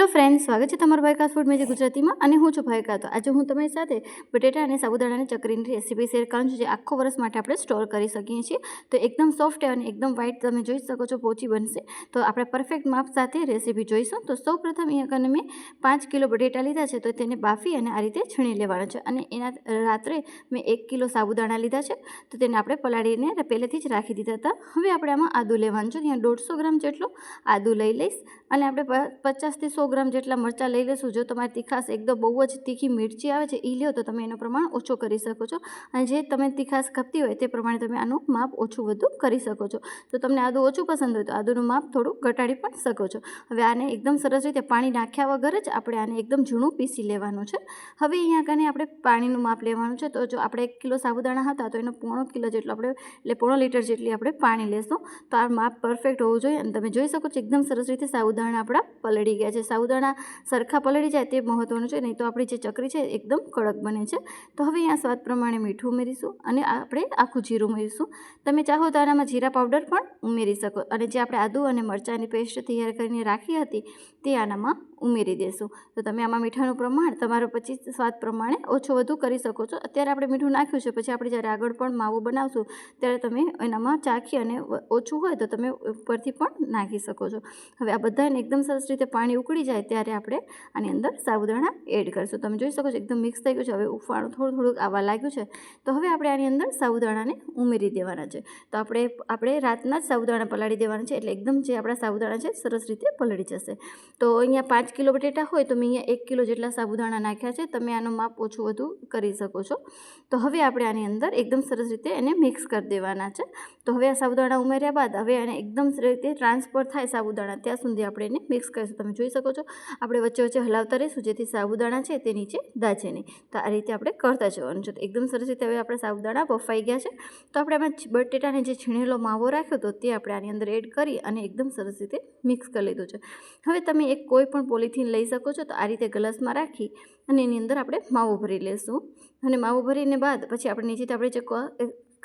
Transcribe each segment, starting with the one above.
Hello friend સ્વાગત છે તમારું ભાઈકાસ ફૂડ મેજી ગુજરાતીમાં અને હું છું ભાઈકાતો આજે હું તમારી સાથે બટેટા અને સાબુદાણાની ચકરીની રેસીપી શેર કરું છું જે આખો વર્ષ માટે આપણે સ્ટોર કરી શકીએ છીએ. તો એકદમ સોફ્ટ અને એકદમ વ્હાઇટ તમે જોઈ શકો છો, પોચી બનશે. તો આપણે પરફેક્ટ માપ સાથે રેસીપી જોઈશું. તો સૌ પ્રથમ અહીંયા કને મેં પાંચ કિલો બટેટા લીધા છે, તો તેને બાફી અને આ રીતે છીણી લેવાના છે. અને એના રાત્રે મેં એક કિલો સાબુદાણા લીધા છે, તો તેને આપણે પલાળીને પહેલેથી જ રાખી દીધા હતા. હવે આપણે આમાં આદું લેવાનું છે. ત્યાં દોઢસો ગ્રામ જેટલું આદું લઈ લઈશ. અને આપણે પચાસથી સો ગ્રામ જેટલા મરચાં લઈ લેશું. જો તમારી તીખાસ એકદમ બહુ જ તીખી મીરચી આવે છે એ લ્યો તો તમે એનું પ્રમાણ ઓછો કરી શકો છો. અને જે તમે તીખાસ ખપતી હોય તે પ્રમાણે તમે આનું માપ ઓછું વધુ કરી શકો છો. તો તમને આદું ઓછું પસંદ હોય તો આદુનું માપ થોડું ઘટાડી પણ શકો છો. હવે આને એકદમ સરસ રીતે પાણી નાખ્યા વગર જ આપણે આને એકદમ ઝીણું પીસી લેવાનું છે. હવે અહીંયા કને આપણે પાણીનું માપ લેવાનું છે. તો જો આપણે એક કિલો સાબુદાણા હતા તો એનો પોણો કિલો જેટલો આપણે, એટલે પોણો લીટર જેટલી આપણે પાણી લેશું. તો આ માપ પરફેક્ટ હોવું જોઈએ. અને તમે જોઈ શકો છો એકદમ સરસ રીતે સાબુદાણા આપણા પલળી ગયા છે. સાબુદાણા સરખા પલળી જાય તે મહત્ત્વનું છે, નહીં તો આપણી જે ચકરી છે એકદમ કડક બને છે. તો હવે અહીંયા સ્વાદ પ્રમાણે મીઠું ઉમેરીશું અને આપણે આખું જીરું ઉમેરીશું. તમે ચાહો તો આનામાં જીરા પાવડર પણ ઉમેરી શકો. અને જે આપણે આદુ અને મરચાંની પેસ્ટ તૈયાર કરીને રાખી હતી તે આનામાં ઉમેરી દેશું. તો તમે આમાં મીઠાનું પ્રમાણ, તમારો પછી સ્વાદ પ્રમાણે ઓછો વધુ કરી શકો છો. અત્યારે આપણે મીઠું નાખ્યું છે, પછી આપણે જ્યારે આગળ પણ માવો બનાવશું, ત્યારે તમે એનામાં ચાખી અને ઓછું હોય તો તમે ઉપરથી પણ નાખી શકો છો. હવે આ બધાને એકદમ સરસ રીતે પાણી ઉકળી જાય ત્યારે આપણે આની અંદર સાબુદાણા એડ કરીશું. તમે જોઈ શકો છો, એકદમ મિક્સ થઈ ગયું છે. હવે ઉફાણું થોડું થોડુંક આવવા લાગ્યું છે. તો હવે આપણે આની અંદર સાબુદાણાને ઉમેરી દેવાના છે. તો આપણે આપણે રાતના જ સાબુદાણા પલાળી દેવાના છે, એટલે એકદમ જે આપણા સાબુદાણા છે, સરસ રીતે પલળી જશે. તો અહીંયા પાંચ કિલો બટેટા હોય તો મેં અહીંયા એક કિલો જેટલા સાબુદાણા નાખ્યા છે. તમે આનું માપ ઓછું વધુ કરી શકો છો. તો હવે આપણે આની અંદર એકદમ સરસ રીતે એને મિક્સ કરી દેવાના છે. તો હવે આ સાબુદાણા ઉમેર્યા બાદ હવે એને એકદમ રીતે ટ્રાન્સફર થાય સાબુદાણા. ત્યાં સુધી આપણે એને મિક્સ કરીશું. તમે જોઈ શકો છો, આપણે વચ્ચે વચ્ચે હલાવતા રહીશું. જેથી સાબુદાણા છે તે નીચે દાજે નહીં. તો આ રીતે આપણે કરતા જવાનું છે. તો એકદમ સરસ રીતે હવે આપણા સાબુદાણા બફાઈ ગયા છે. તો આપણે આમાં બટેટાને જે છીણેલો માવો રાખ્યો હતો તે આપણે આની અંદર એડ કરી અને એકદમ સરસ રીતે મિક્સ કરી લીધું છે. હવે તમે એક કોઈ પણ પોલિથીન લઈ શકો છો તો આ રીતે ગ્લાસમાં રાખી અને એની અંદર આપણે માવો ભરી લેશું. અને માવો ભરીને બાદ પછી આપણે નીચેથી આપણે જે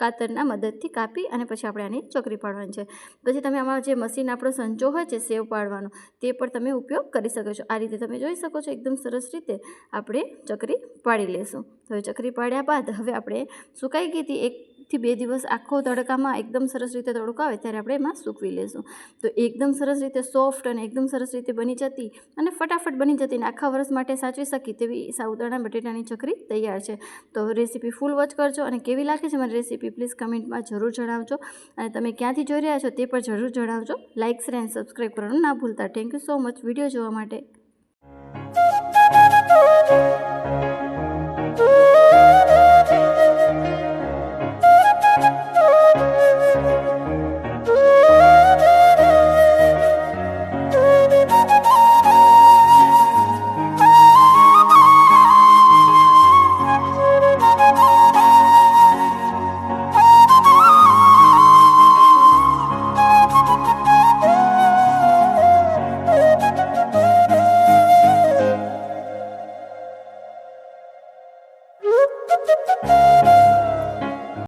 કાતરના મદદથી કાપી અને પછી આપણે આની ચકરી પાડવાની છે. પછી તમે આમાં જે મશીન આપણો સંચો હોય છે સેવ પાડવાનો, તે પણ તમે ઉપયોગ કરી શકો છો. આ રીતે તમે જોઈ શકો છો એકદમ સરસ રીતે આપણે ચકરી પાડી લેશું. હવે ચકરી પાડ્યા બાદ હવે આપણે સુકાઈ ગઈ હતી એકથી બે દિવસ આખો તડકામાં એકદમ સરસ રીતે તડકો આવે ત્યારે આપણે એમાં સૂકવી લેશું. તો એકદમ સરસ રીતે સોફ્ટ અને એકદમ સરસ રીતે બની જતી અને ફટાફટ બની જતી અને આખા વર્ષ માટે સાચવી શકી તેવી સાબુદાણા બટેટાની ચકરી તૈયાર છે. તો રેસીપી ફૂલ વોચ કરજો અને કેવી લાગે છે મારી રેસીપી પ્લીઝ કમેન્ટમાં જરૂર જણાવજો. અને તમે ક્યાંથી જોઈ રહ્યા છો તે પણ જરૂર જણાવજો. લાઇક શેર એન્ડ સબસ્ક્રાઈબ કરવાનું ના ભૂલતા. Thank you so much video જોવા માટે.